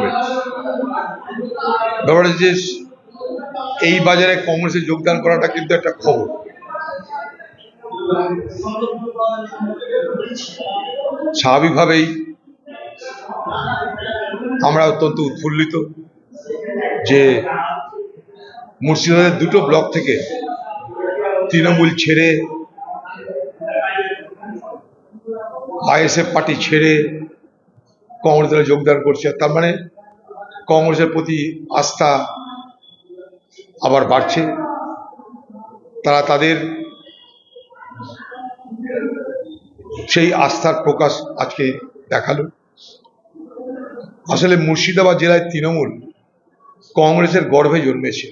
করবে ব্যাপারটা যে এই বাজারে কংগ্রেসে যোগদান করাটা কিন্তু একটা খবর। স্বাভাবিকভাবেই আমরা অত্যন্ত উৎফুল্লিত যে মুর্শিদাবাদের দুটো ব্লক থেকে তৃণমূল ছেড়ে, আইএসএফ পার্টি ছেড়ে কংগ্রেস দলে যোগদান করছে তার মানে কংগ্রেসের প্রতি আস্থা আবার বাড়ছে। তারা তাদের সেই আস্থার প্রকাশ আজকে দেখাল। আসলে মুর্শিদাবাদ জেলায় তৃণমূল কংগ্রেসের গর্ভে জন্মেছে।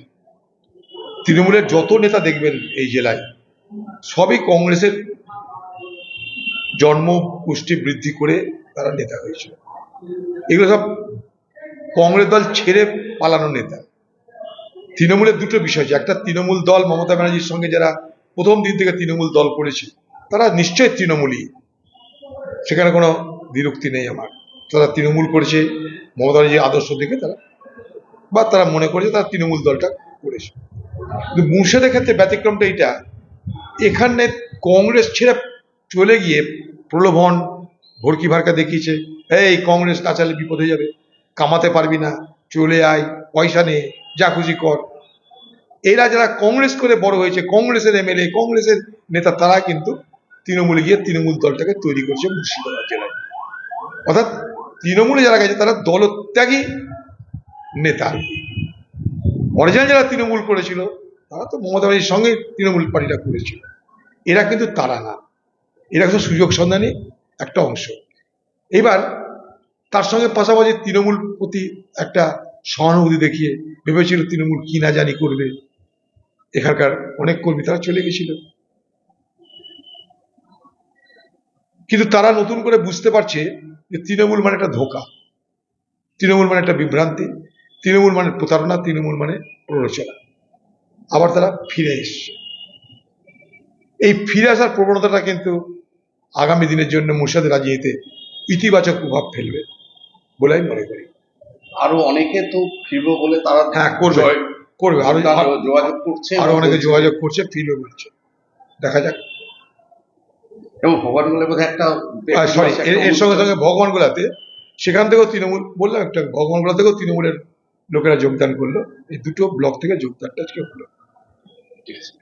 তৃণমূলের যত নেতা দেখবেন এই জেলায়, সবই কংগ্রেসের জন্ম পুষ্টি বৃদ্ধি করে তারা নেতা হয়েছিল এগুলো সব কংগ্রেস দল ছেড়ে পালানো নেতা। তৃণমূলের দুটো বিষয় আছে। একটা তৃণমূল দল মমতা ব্যানার্জির সঙ্গে যারা প্রথম দিন থেকে তৃণমূল দল করেছে, তারা নিশ্চয়ই তৃণমূলই। সেখানে কোনো বিরক্তি নেই আমার। তারা তৃণমূল করেছে, মমতা ব্যানার্জির আদর্শ দেখে তারা বা তারা মনে করেছে তারা তৃণমূল দলটা করেছে। কিন্তু মুর্শিদের ক্ষেত্রে ব্যতিক্রমটা এইটা। এখানে কংগ্রেস ছেড়ে চলে গিয়ে প্রলোভন ভর্কি ভারকা দেখিয়েছে, এই কংগ্রেস না চালে বিপদ হয়ে যাবে, কামাতে পারবি না, চলে আয়, পয়সা নে, যা খুশি কর। এরা যারা কংগ্রেস করে বড় হয়েছে, কংগ্রেসের এমএলএ, কংগ্রেসের নেতা, তারা কিন্তু তৃণমূলে গিয়ে তৃণমূল দলটাকে তৈরি করছে মুর্শিদাবাদ জেলায়। অর্থাৎ তৃণমূলে যারা গেছে, তারা দলত্যাগী নেতা। অরিজিনাল যারা তৃণমূল করেছিল, তারা তো মমতা ব্যানার্জির সঙ্গে তৃণমূল পার্টিটা করেছিল। এরা কিন্তু তারা না। এরা কিন্তু সুযোগ সন্ধানী একটা অংশ। এবার তার সঙ্গে পাশাপাশি তৃণমূল প্রতি একটা সহানুভূতি দেখিয়ে ভেবেছিল তৃণমূল কি না জানি করবে। এখানকার অনেক কর্মী তারা চলে গেছিল। কিন্তু তারা নতুন করে বুঝতে পারছে যে তৃণমূল মানে একটা ধোকা। তৃণমূল মানে একটা বিভ্রান্তি। তৃণমূল মানে প্রতারণা, তৃণমূল মানে প্ররোচনা। আবার তারা ফিরে এসছে। এই ফিরে আসার প্রবণতাটা কিন্তু আগামী দিনের জন্য মুর্শিদের রাজনীতিতে ইতিবাচক প্রভাব ফেলবে বলে আমি মনে করি। আরও অনেকে তো ফিরবো বলে তারা হ্যাঁ করবে। করবে। আরও যোগাযোগ করছে আরও অনেকে যোগাযোগ করছে ফিরবে বলছে। দেখা যাক। এবং ভগবান বলে বোধহয় একটা সরি এর সঙ্গে সঙ্গে ভগবান গোলাতে সেখান থেকেও তৃণমূল বললাম একটা ভগবান গোলা থেকেও তৃণমূলের লোকেরা যোগদান করল। এই দুটো ব্লক থেকে যোগদানটা আজকে হলো। ঠিক আছে।